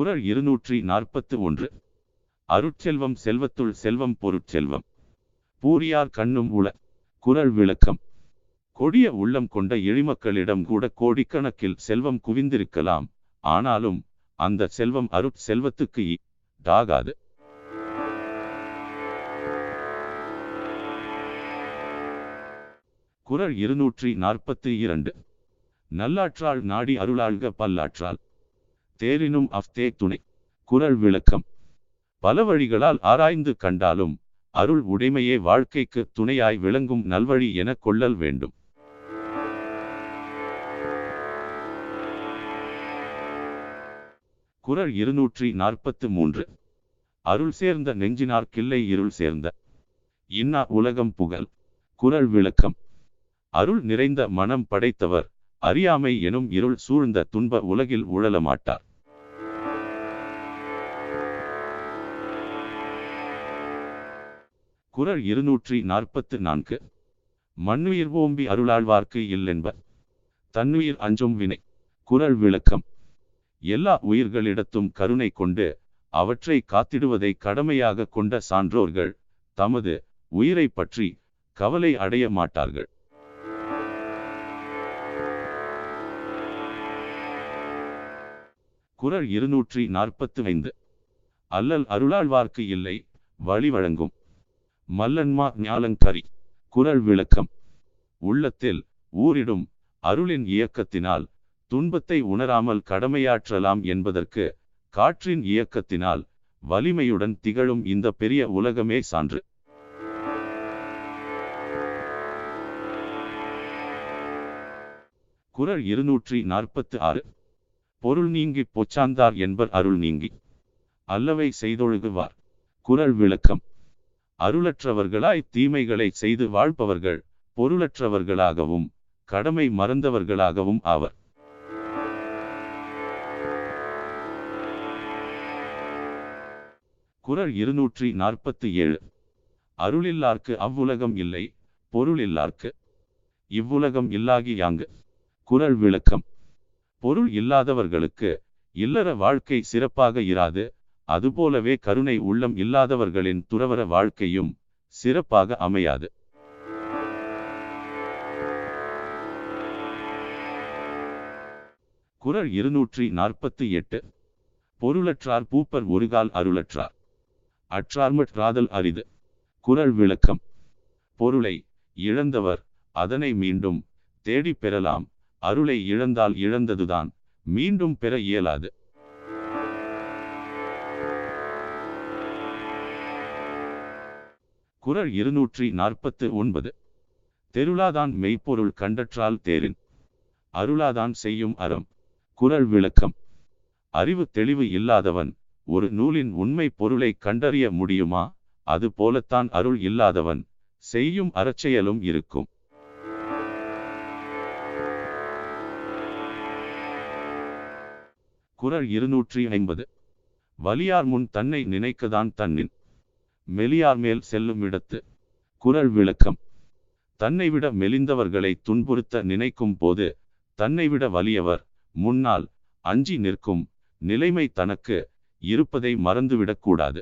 குரல் இருநூற்றி நாற்பத்து ஒன்று. அருட்செல்வம் செல்வத்துள் செல்வம் பொருட்செல்வம். பூரியார் கண்ணும் உள. குறள் விளக்கம். கொடிய உள்ளம் கொண்ட எளிமக்களிடம் கூட கோடிக்கணக்கில் செல்வம் குவிந்திருக்கலாம். ஆனாலும் அந்த செல்வம் அருட் செல்வத்துக்கு ஈடாகாது குரல் இருநூற்றி நாற்பத்தி இரண்டு. நல்லாற்றால் நாடி அருளாழ்க பல்லாற்றால் தேரினும் அஃதே துணை. குரல் விளக்கம். பல வழிகளால் ஆராய்ந்து கண்டாலும் அருள் உடைமையே வாழ்க்கைக்கு துணையாய் விளங்கும் நல்வழி என கொள்ளல் வேண்டும். குறள் இருநூற்றி நாற்பத்து மூன்று. அருள் சேர்ந்த நெஞ்சினார் கிள்ளை இருள் சேர்ந்த. இன்னா உலகம் புகழ். குரல் விளக்கம். அருள் நிறைந்த மனம் படைத்தவர். அறியாமை எனும் இருள் சூழ்ந்த துன்ப உலகில் உழலமாட்டார் குறள் இருநூற்றி நாற்பத்து நான்கு. மண்ணுயிர் ஓம்பி அருளாழ்வார்க்கு இல்லென்ப. தன்னுயிர் அஞ்சும் வினை. குரல் விளக்கம். எல்லா உயிர்களிடத்தும் கருணை கொண்டு அவற்றை காத்திடுவதை கடமையாக கொண்ட சான்றோர்கள் தமது உயிரை பற்றி கவலை அடைய மாட்டார்கள். குரல் இருநூற்றி நாற்பத்து ஐந்து. அல்லல் அருளாழ்வார்க்கு இல்லை வழி வழங்கும். மல்லன்மா ஞாலங்கரி. குரல் விளக்கம். உள்ளத்தில் ஊரிடும் அருளின் இயக்கத்தினால் துன்பத்தை உணராமல் கடமையாற்றலாம் என்பதற்கு காற்றின் இயக்கத்தினால் வலிமையுடன் திகழும் இந்த பெரிய உலகமே சான்று. குரல் இருநூற்றி நாற்பத்து ஆறு. பொருள் நீங்கி பொச்சாந்தார் என்பர் அருள் நீங்கி. அல்லவை செய்தொழுகுவார். குரல் விளக்கம். அருளற்றவர்களாய் தீமைகளை செய்து வாழ்பவர்கள் பொருளற்றவர்களாகவும் கடமை மறந்தவர்களாகவும் ஆவர். குறள் இருநூற்றி நாற்பத்தி ஏழு. அருளில்லார்க்கு அவ்வுலகம் இல்லை பொருள் இல்லார்க்கு இவ்வுலகம் இல்லாகி யாங்கு? குறள் விளக்கம். பொருள் இல்லாதவர்களுக்கு இல்லற வாழ்க்கை சிறப்பாக இராது அதுபோலவே கருணை உள்ளம் இல்லாதவர்களின் துறவர வாழ்க்கையும் சிறப்பாக அமையாது. குரல் இருநூற்றி நாற்பத்தி எட்டு. பொருளற்றார் பூப்பர் ஒருகால் அருளற்றார். அற்றார்மற்றாதல் அரிது. குறள் விளக்கம். பொருளை இழந்தவர் அதனை மீண்டும் தேடி பெறலாம். அருளை இழந்தால் இழந்ததுதான். மீண்டும் பெற இயலாது. குறள் இருநூற்றி நாற்பத்து ஒன்பது தெருளாதான் மெய்ப்பொருள் கண்டற்றால் தேரின். அருளாதான் செய்யும் அறம். குறள் விளக்கம். அறிவு தெளிவு இல்லாதவன் ஒரு நூலின் உண்மை பொருளை கண்டறிய முடியுமா? அது போலத்தான் அருள் இல்லாதவன் செய்யும் அறச்செயலும் இருக்கும். குறள் இருநூற்றி ஐம்பது. வலியார் முன் தன்னை நினைக்கதான் தன்னின். மெலியார் மேல் செல்லும் இடத்து. குரல் விளக்கம். தன்னை விட மெலிந்தவர்களை துன்புறுத்த நினைக்கும் போது தன்னை விட வலியவர் முன்னால் அஞ்சி நிற்கும் நிலைமை தனக்கு இருப்பதை மறந்துவிடக்கூடாது